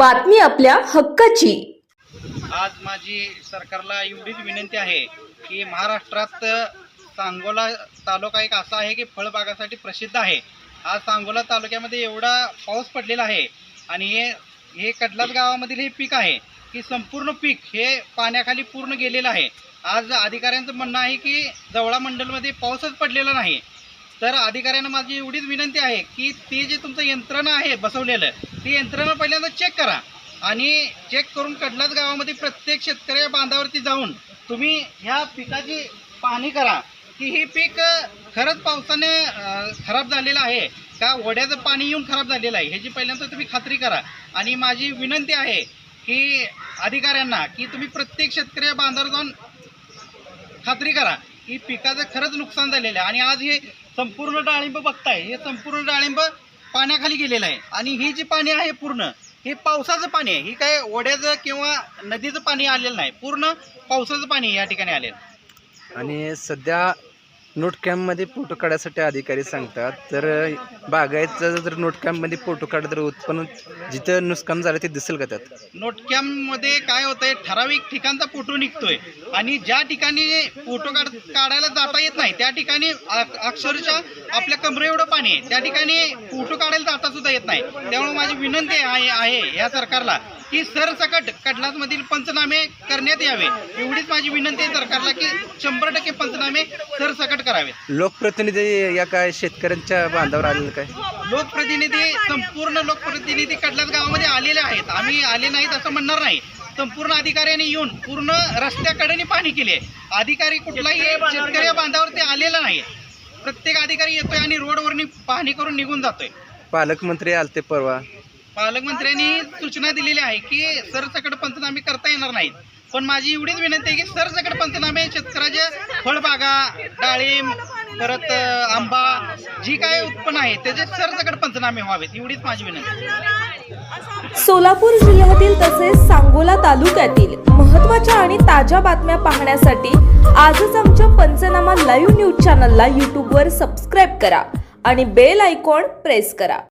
बातमी आपल्या हक्काची. आज माझी सरकारला एवढीच विनंती आहे की महाराष्ट्रात सांगोला तालुका एक असा आहे की फळबागासाठी प्रसिद्ध आहे. आज सांगोला तालुक्यामध्ये एवढा पाऊस पडलेला आहे आणि हे हे कडलाच गावामधील हे पीक आहे की संपूर्ण पीक हे पाण्याखाली पूर्ण गेलेलं आहे. आज अधिकाऱ्यांचं म्हणणं आहे की जवळा मंडलमध्ये पाऊसच पडलेला नाही. तर अधिकाऱ्यांना माझी एवढीच विनंती आहे की ते जे तुमचं यंत्रणा आहे बसवलेलं ती यंत्रणा पहिल्यांदा चेक करा. आणि चेक करून कडलाच गावामध्ये प्रत्येक शेतकऱ्या बांधावरती जाऊन तुम्ही ह्या पिकाची पाहणी करा की हे पीक खरंच पावसाने खराब झालेलं आहे का वड्याचं पाणी येऊन खराब झालेलं आहे? ह्याची पहिल्यांदा तुम्ही खात्री करा. आणि माझी विनंती आहे की अधिकाऱ्यांना की तुम्ही प्रत्येक शेतकऱ्या बांधावर जाऊन खात्री करा. की पिकाचं खरंच नुकसान झालेलं आहे. आणि आज हे संपूर्ण डाळिंब बघताय हे संपूर्ण डाळिंब पाण्याखाली गेलेलं आहे. आणि ही जी पाणी आहे पूर्ण हे पावसाचं पाणी आहे. ही काय ओढ्याचं किंवा नदीचं पाणी आलेलं नाही. पूर्ण पावसाचं पाणी या ठिकाणी आलेलं आणि सध्या नोट कॅम्पमध्ये फोटो काढायसाठी अधिकारी सांगतात. तर बागायतचं जर नोट कॅम्पमध्ये फोटो काढलं तर उत्पन्न जिथं नुकसान झालं ते दिसेल का त्यात? नोटकॅममध्ये काय होतंय ठराविक ठिकाणचा फोटो निघतोय. आणि ज्या ठिकाणी फोटो काढ काढायला जाता येत नाही त्या ठिकाणी अक्षरशः आपल्या कमरे एवढं पाणी आहे. त्या ठिकाणी फोटो काढायला जाता सुद्धा येत नाही. त्यामुळे माझी विनंती आहे आहे या सरकारला की सरसकट कडलासमधील पंचनामे करण्यात यावे. एवढीच माझी विनंती आहे सरकारला की शंभर टक्के पंचनामे सरसकट करावेत. लोकप्रतिनिधी या काय शेतकऱ्यांच्या बांधावर आलेलं काय? लोकप्रतिनिधी संपूर्ण लोकप्रतिनिधी कडलाच गावामध्ये आलेले आहेत. आम्ही आले नाहीत असं म्हणणार नाही. संपूर्ण अधिकाऱ्यांनी येऊन पूर्ण रस्त्याकडेने पाणी केले. अधिकारी कुठलाही शेतकरी या बांधावरती आलेला नाही. प्रत्येक अधिकारी येतोय आणि रोडवरनी पाहणी करून निघून जातोय. पालकमंत्री आलते परवा. पालकमंत्र्यांनी सूचना दिलेली आहे की सरसकट पंचनामे करता येणार नाहीत. पण माझी एवढीच विनंती आहे की सरसकट पंचनामे शेतकऱ्याच्या फळबागा डाळिंब परत आंबा जी काय उत्पन्न आहे त्याचे सरसकट पंचनामे व्हावेत. एवढीच माझी विनंती सोलापूर जिल्ह्यातील तसेच सांगोला तालुक्यातील महत्त्वाच्या आणि ताज्या बातम्या पाहण्यासाठी आजच आमच्या पंचनामा लाईव्ह न्यूज चॅनलला यूट्यूबवर सबस्क्राईब करा आणि बेल आयकॉन प्रेस करा.